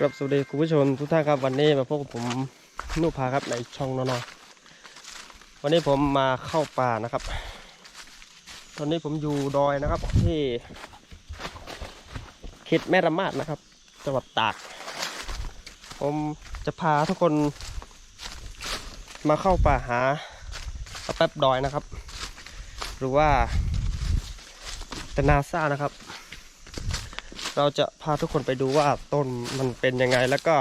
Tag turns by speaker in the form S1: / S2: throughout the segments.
S1: ครับสวัสดีคุณผู้ชมทุกท่านครับวันนี้มาพบกับผมนุภาครับในช่องนอนวันนี้ผมมาเข้าป่านะครับ ตอนนี้ผมอยู่ดอยนะครับที่เขตแม่ระมาดนะครับจังหวัดตาก ผมจะพาทุกคน มาเข้าป่าหาแป๊บดอยนะครับ หรือว่าตนาซ่านะครับ เราจะพาทุกคนไปดูว่าต้นมันเป็นยังไงแล้วก็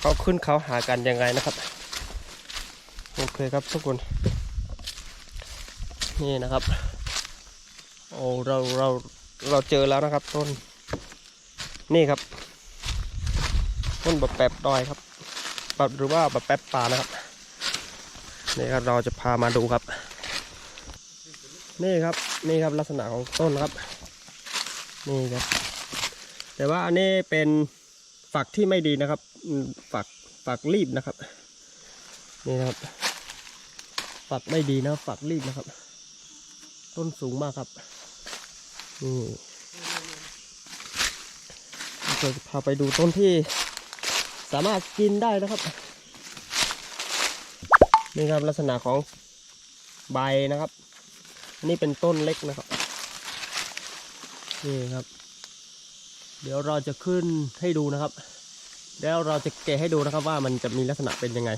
S1: เขาขึ้นเขาหากันยังไงนะครับโอเคครับทุกคนนี่นะครับโอ้เราเราเราเจอแล้วนะครับต้น นี่ครับ ต้นแบะแป๊บดอยครับแบะหรือว่าแบะแป๊บป่านะครับนี่ครับเราจะพามาดูครับ นี่ครับนี่ครับลักษณะของต้นครับ นี่ครับ แต่ว่าอันนี้เป็นฝักที่ไม่ดีนะครับ ฝักฝักรีบนะครับ นี่นะครับ ฝักไม่ดีนะฝักรีบนะครับ ต้นสูงมากครับนี่เราจะพาไปดูต้นที่สามารถกินได้นะครับนี่ครับลักษณะของใบนะครับอันนี้เป็นต้นเล็กนะครับ นี่ครับ เดี๋ยวเราจะขึ้นให้ดูนะครับ แล้วเราจะแกะให้ดูนะครับว่ามันจะมีลักษณะเป็นยังไง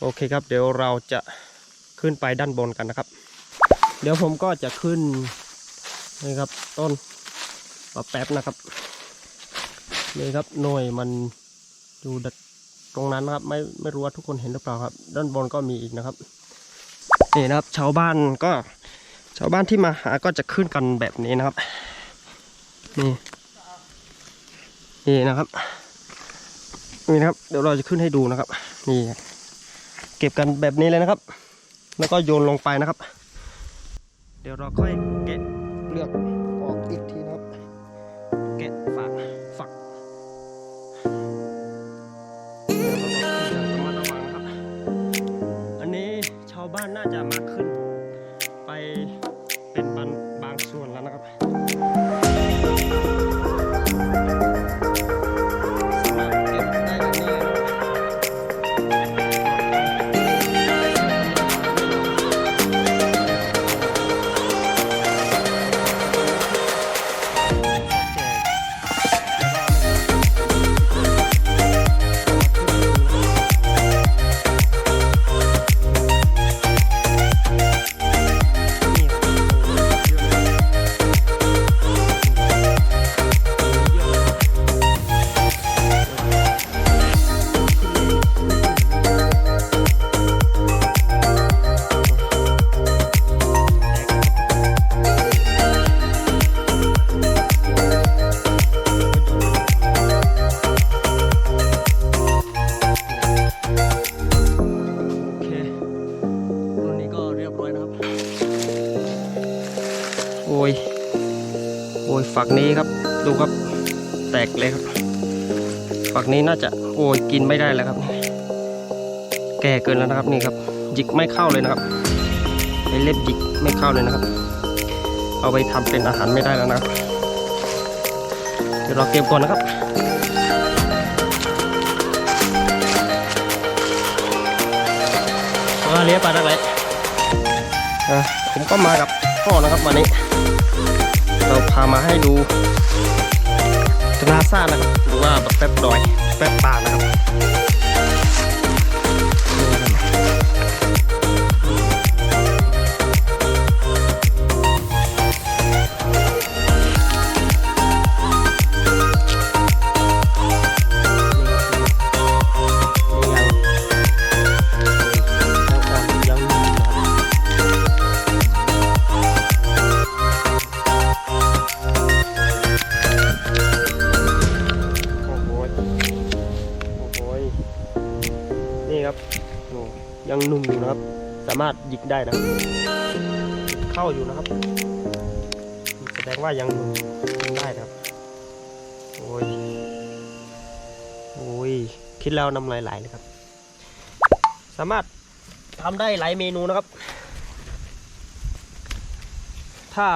S1: โอเคครับ เดี๋ยวเราจะขึ้นไปด้านบนกันนะครับ เดี๋ยวผมก็จะขึ้นนี่ครับต้นปะแป๊บนะครับนี่ครับหน่วยมันอยู่ดักตรงนั้นนะครับ ไม่ไม่รู้ว่าทุกคนเห็นหรือเปล่าครับ ด้านบนก็มีอีกนะครับนี่นะครับชาวบ้านก็ชาวบ้านที่มาหาก็จะขึ้นกันแบบนี้นะครับนี่ นี่นะครับนี่นะครับ เดี๋ยวเราจะขึ้นให้ดูนะครับ นี่เก็บกันแบบนี้เลยนะครับ แล้วก็โยนลงไปนะครับ เดี๋ยวเราค่อยแกะเปลือกออกอีกทีนะครับแกะฝากฝักเดี๋ยวเราต้องขึ้นอย่างระมัดระวังนะครับ อันนี้ชาวบ้านน่าจะมา Thank you. ยโอ้ยฝักนี้ครับดูครับแตกเลยครับ ฝักนี้น่าจะโอ้ยกินไม่ได้แล้วครับ แก่เกินแล้วนะครับนี่ครับหยิกไม่เข้าเลยนะครับไอเล็บหยิกไม่เข้าเลยนะครับ เอาไปทำเป็นอาหารไม่ได้แล้วนะครับเดี๋ยวเราเก็บก่อนนะครับมาเลี้ยปลาดักไหลอะผมก็มากับพ่อนะครับวันนี้ เราพามาให้ดูตนาซ่านะครับหรือว่าแบบแป๊บดอย แป๊บป่านะครับ งอยู่นะครับ สามารถหยิกได้นะเข้าอยู่นะครับ แสดงว่ายังมยังได้นะครับ โอ้ย โอ้ย คิดแล้วน้ำลายไหลเลยครับ สามารถทำได้หลายเมนูนะครับ ถ้า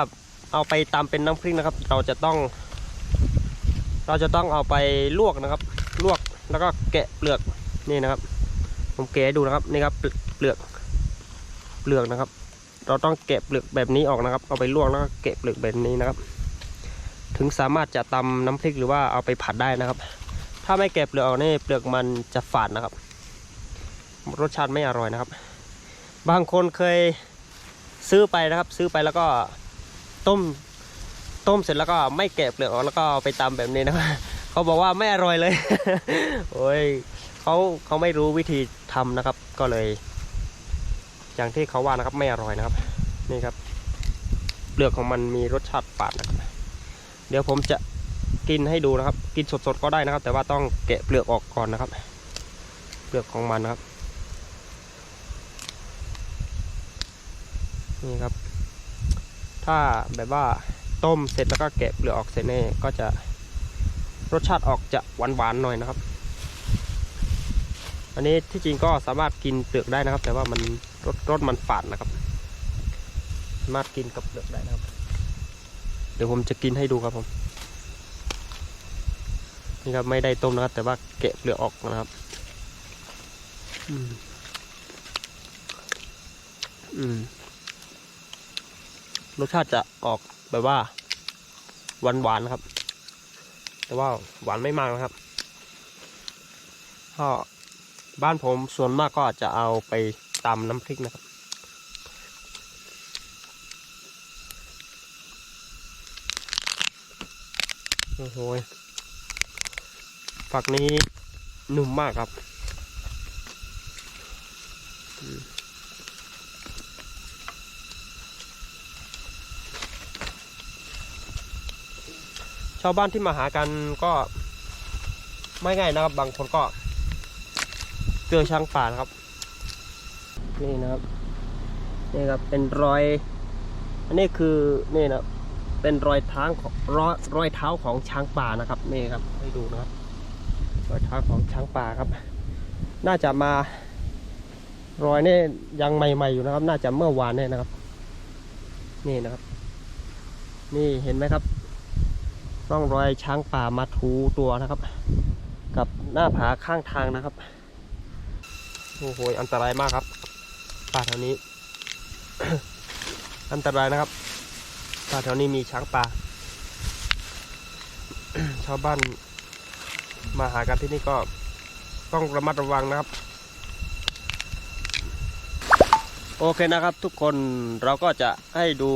S1: เอาไปตามเป็นน้ำพริกนะครับ เราจะต้อง เราจะต้องเอาไปลวกนะครับ ลวกแล้วก็แกะเปลือกนี่นะครับ ผมแกะดูนะครับนี่ครับ ลือกเปลือกนะครับ เราต้องแกะเปลือกแบบนี้ออกนะครับ เอาไปลวกแล้วก็แกะเปลือกแบบนี้นะครับ ถึงสามารถจะตำน้ำพริกหรือว่าเอาไปผัดได้นะครับ ถ้าไม่แกะเปลือกออกนี่เปลือกมันจะฝาดนะครับ รสชาติไม่อร่อยนะครับ บางคนเคยซื้อไปนะครับ ซื้อไปแล้วก็ต้มต้มเสร็จแล้วก็ไม่แกะเปลือกออกแล้วก็ไปตำแบบนี้นะครับเขาบอกว่าไม่อร่อยเลย โอ้ยเขาเขาไม่รู้วิธีทำนะครับ ก็เลย อย่างที่เขาว่านะครับไม่อร่อยนะครับ นี่ครับเปลือกของมันมีรสชาติฝาดนะครับเดี๋ยวผมจะกินให้ดูนะครับ กินสดๆก็ได้นะครับ แต่ว่าต้องแกะเปลือกออกก่อนนะครับ เปลือกของมันนะครับ นี่ครับ ถ้าแบบว่าต้มเสร็จแล้วก็แกะเปลือกออกเสร็จนี่ก็จะรสชาติออกจะหวานๆหน่อยนะครับ อันนี้ที่จริงก็สามารถกินเปลือกได้นะครับ แต่ว่ามัน รสรสมันฝาดนะครับ มากินกับเปลือกได้นะครับ เดี๋ยวผมจะกินให้ดูครับผมนี่ครับไม่ได้ต้มนะครับ แต่ว่าแกะเปลือกออกนะครับ อืม อืม รสชาติจะออกแบบว่าหวานหวานครับ แต่ว่าหวานไม่มากนะครับก็บ้านผมส่วนมากก็จะเอาไป ตำน้ำพริกนะครับ โอ้โหฝักนี้นุ่มมากครับชาวบ้านที่มาหากันก็ไม่ง่ายนะครับ บางคนก็เจอช้างป่านะครับ นี่นะครับนี่ครับเป็นรอย อันนี้คือนี่นะเป็นรอยเท้าของรอยรอยเท้าของช้างป่านะครับนี่ครับให้ดูนะครับ รอยเท้าของช้างป่าครับ น่าจะมารอยนี่ยังใหม่ๆอยู่นะครับ น่าจะเมื่อวานนี่นะครับ นี่นะครับ นี่เห็นไหมครับร่องรอยช้างป่ามาถูตัวนะครับ กับหน้าผาข้างทางนะครับโอ้โหอันตรายมากครับ ป่าแถวนี้ อันตรายนะครับ ป่าแถวนี้มีช้างป่า ชาวบ้านมาหากันที่นี่ก็ต้องระมัดระวังนะครับ โอเคนะครับทุกคนเราก็จะให้ดู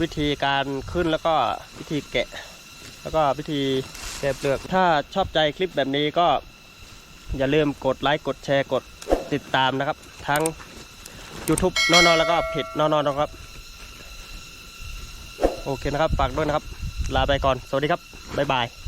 S1: วิธีการขึ้นแล้วก็วิธีแกะ แล้วก็วิธีแกะเปลือก ถ้าชอบใจคลิปแบบนี้ก็อย่าลืมกดไลค์กดแชร์กดติดตามนะครับ ทั้ง YouTube นอนๆแล้วก็เพจนอนๆนะครับ โอเคนะครับ ฝากด้วยนะครับ ลาไปก่อน สวัสดีครับ บ๊ายบาย